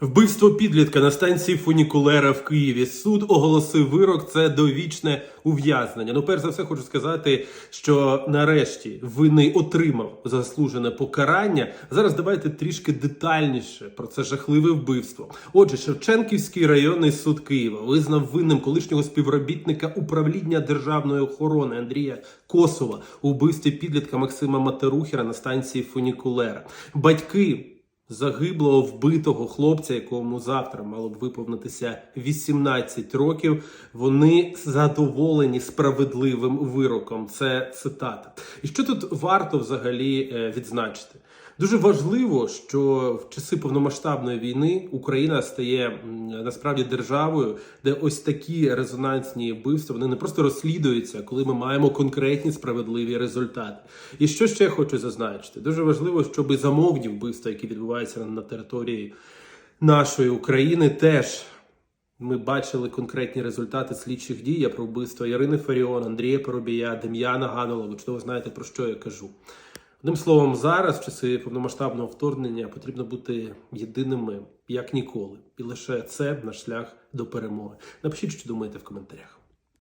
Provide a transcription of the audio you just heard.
Вбивство підлітка на станції фунікулера в Києві. Суд оголосив вирок. Це довічне ув'язнення. Ну, перш за все, хочу сказати, що нарешті винний отримав заслужене покарання. Зараз давайте трішки детальніше про це жахливе вбивство. Отже, Шевченківський районний суд Києва визнав винним колишнього співробітника управління державної охорони Андрія Косова у вбивстві підлітка Максима Матерухіра на станції фунікулера. Батьки загиблого вбитого хлопця, якому завтра мало б виповнитися 18 років. Вони задоволені справедливим вироком. Це цитата. І що тут варто взагалі е, відзначити? Дуже важливо, що в часи повномасштабної війни Україна стає насправді державою, де ось такі резонансні вбивства вони не просто розслідуються, коли ми маємо конкретні справедливі результати. І що ще хочу зазначити? Дуже важливо, щоб замовні вбивства, які відбуваються на території нашої України, теж ми бачили конкретні результати слідчих дій Я про вбивство Ярини Фаріон, Андрія Поробія, Дем'яна Ганула. Ви чудово знаєте про що я кажу. Одним словом, зараз, в часи повномасштабного вторгнення, потрібно бути єдиними як ніколи, і лише це наш шлях до перемоги. Напишіть, що думаєте в коментарях.